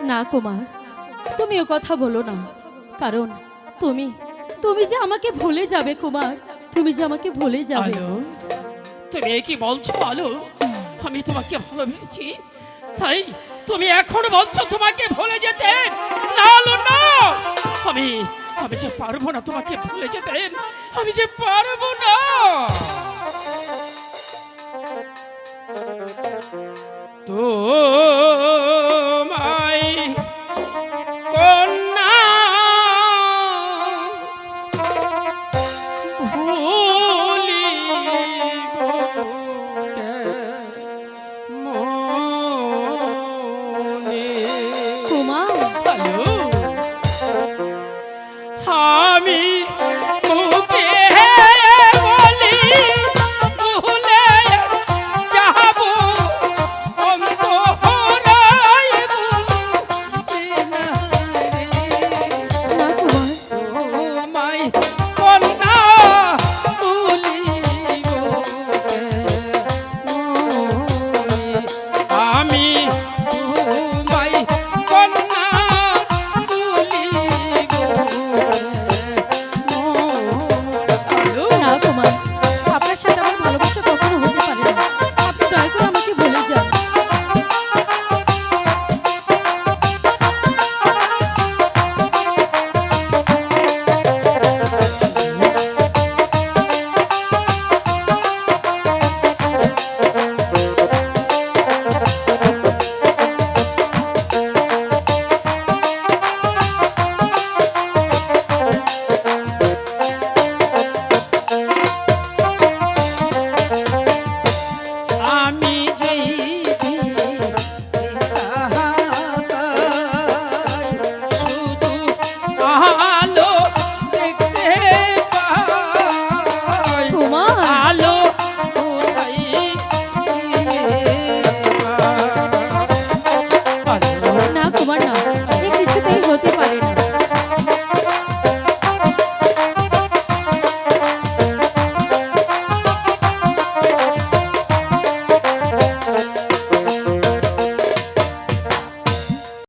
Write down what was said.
না কুমার তুমি ও কথা বলো না। কারণ তুমি তুমি যে আমাকে ভুলে যাবে কুমার, তুমি যে আমাকে ভুলে যাবে। আলো, তুমি এ কি বলছো আলো? আমি তোমাকে ভালোবেসেছি তাই তুমি এখন বলছো তোমাকে ভুলে যেতে। না আলো, না! আমি আমি যে পারব না তোমাকে ভুলে যেতে, আমি যে পারব না!